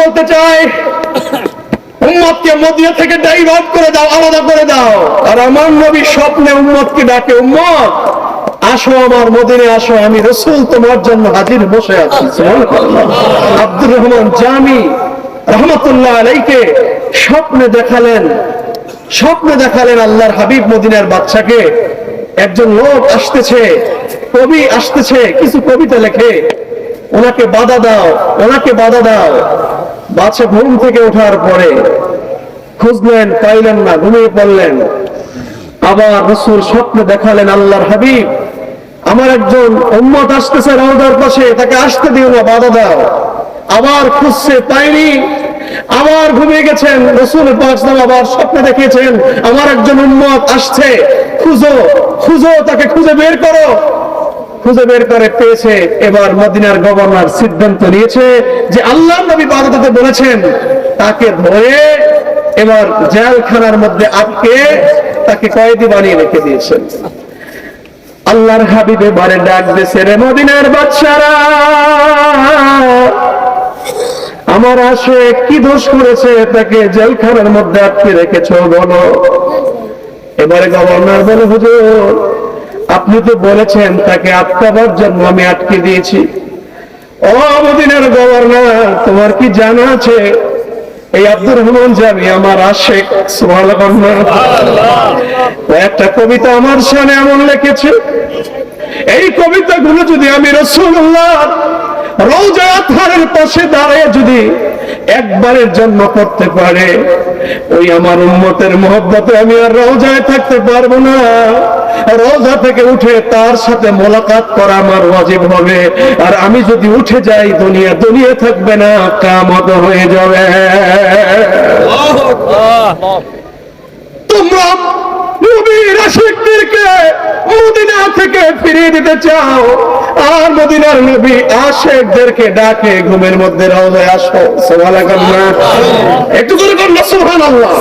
বলতে চাই, উম্মতকে মদিনা থেকে ডাইভার্ট করে দাও, আলাদা করে দাও। আর আমার নবী স্বপ্নে উম্মতকে ডাকে, উম্মত, আসো আমার মদিনে আসো, আমি রসুল তোমার জন্য হাজির বসে আছি। আব্দুর রহমান জামি রহমতুল্লাহ আলাইকে স্বপ্নে দেখালেন স্বপ্নে দেখালেন আল্লাহর হাবিব মদিনার বাচ্চাকে একজন লোক আসতেছে, কবি আসতেছে, কিছু কবিতা লেখে, ওনাকে বাধা দাও, ওনাকে বাধা দাও। বাচ্চা ঘুম থেকে ওঠার পরে খুঁজলেন, পাইলেন না, ঘুমিয়ে পড়লেন। আবার রসুল স্বপ্নে দেখালেন, আল্লাহর হাবিব, আমার একজন উম্মত আসতেছে রওদার পাশে, তাকে আসতে দিও না, বাধা দাও। আবার খুঁজছে, পাইনি। আবার ঘুমিয়ে গেছেন, রসুল পাকসাম আবার স্বপ্নে দেখিয়েছেন, আমার একজন উম্মত আসছে, খুঁজো খুঁজো, তাকে খুঁজে বের করো। খুঁজে বের করে পেয়েছে এবার মদিনার গভর্নর সিদ্ধান্ত নিয়েছে যে আল্লাহ নবী বাগদাদে বলেছেন, তাকে ধরে এবার জেলখানার মধ্যে আটকে তাকে কয়েদি বানিয়ে রেখে দিয়েছেন। আল্লাহর হাবিবে বারে ডাক দিয়েছে, রে মদিনার বাচ্চারা আমার আসে কি দোষ করেছে তাকে জেলখানার মধ্যে আটকে রেখেছ বলো? এবারে গভর্নর বলে, হুজুর আপনি তো বলেছেন, তাকে আটকাবার জন্য আমি আটকে দিয়েছি। ও মদিনার গভর্নর, তোমার কি জানা আছে? এই আব্দুর রহমান জানি আমার ও একটা কবিতা আমার সামনে এমন লিখেছে, এই কবিতাগুলো যদি আমি রসুল্লাহ রোজা থারের পাশে দাঁড়িয়ে যদি একবারের জন্য করতে পারে, ওই আমার উন্মতের মহব্বতে আমি আর রোজায় থাকতে পারব না। রোজা থেকে উঠে তার সাথে মোলাকাত করা আমার ওয়াজিব হবে। আর আমি যদি উঠে যাই, দুনিয়া দুনিয়া থাকবে না, কামত হয়ে যাবে। তোমরা মদিনা থেকে ফিরিয়ে দিতে চাও, আর মদিনার নবী আশেকদেরকে ডাকে ঘুমের মধ্যে রওজায় আসো। সুবহানাল্লাহ একটু করে কন্যা সুবহানাল্লাহ।